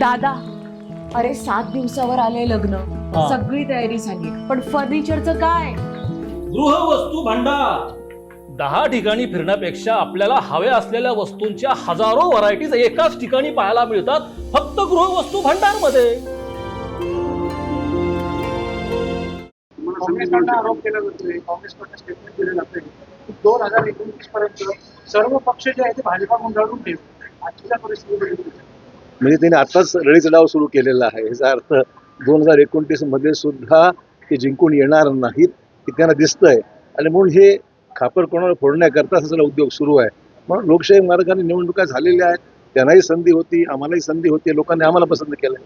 दादा अरे सात दिवसावर आले लग्न. हा. सगळी तयारी झाली. पण फर्निचरचं काय? गृहवस्तू भांडार. दहा ठिकाणी फिरण्यापेक्षा आपल्याला हव्या असलेल्या वस्तूंच्या हजारो व्हरायटीज एकाच ठिकाणी पाहायला मिळतात फक्त गृहवस्तू भांडारमध्ये काँग्रेसकडनं आरोप केला जातोय. काँग्रेसकडनं स्टेटमेंट दिलं जातंय. की दोन हजार एकोणतीस पर्यंत सर्व पक्ष जे आहे ते भाजपा गुंडाळून ठेवू आजच्या परिस्थिती म्हणजे त्यांनी आताच रळीचा डाव सुरू केलेला आहे. याचा अर्थ दोन हजार एकोणतीसमध्ये सुद्धा ते जिंकून येणार नाहीत हे त्यांना दिसतंय. आणि म्हणून हे खापर कोणाला फोडण्याकरता सगळा उद्योग सुरू आहे. म्हणून लोकशाही मार्गाने निवडणुका झालेल्या आहेत. त्यांनाही संधी होती आम्हालाही संधी होती लोकांनी आम्हाला पसंत केलं?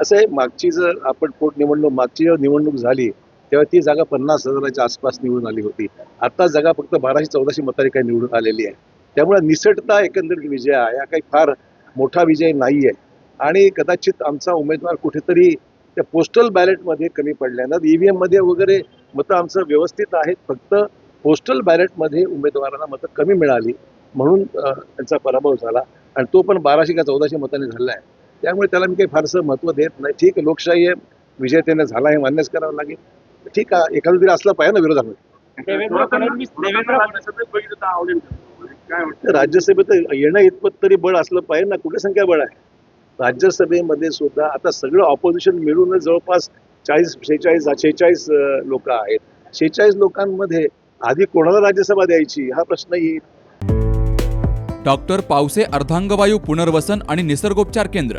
असं आहे मागची जर आपण पोट निवडणूक मागची जेव्हा निवडणूक झाली तेव्हा ती जागा पन्नास हजाराच्या आसपास निवडून आली होती. आता जागा फक्त बाराशे चौदाशे मतांनी काही निवडून आलेली आहे. त्यामुळे निसटता एकंदरीत विजय आहे. हा काही फार मोठा विजय नाही आहे आणि कदाचित आमचा उमेदवार कुठेतरी त्या पोस्टल बॅलेटमध्ये कमी पडल्यानं व्ही एममध्ये वगैरे मतं आमचं व्यवस्थित आहेत. फक्त पोस्टल बॅलेटमध्ये उमेदवारांना मतं कमी मिळाली. म्हणून त्यांचा पराभव झाला. आणि तो पण बाराशे का चौदाशे मतांनी झाला आहे त्यामुळे त्याला मी काही फारसं महत्त्व देत नाही. ठीक आहे लोकशाही आहे विजय त्याने झाला हे मान्यच करावं लागेल. ठीक आहे एखादा तरी असला पाहिजे ना विरोधामध्ये. राज्यसभेत येणं इतपत तरी बळ असलं पाहिजे ना कुठे संख्याबळ आहे? राज्यसभेमध्ये सुद्धा आता सगळं ऑपोजिशन मिळून जवळपास चाळीस शेहेचाळीस शेहेचाळीस लोक आहेत. शेहेचाळीस लोकांमध्ये आधी कोणाला राज्यसभा द्यायची? हा प्रश्न येईल. डॉक्टर पावसे अर्धांगवायू पुनर्वसन आणि निसर्गोपचार केंद्र.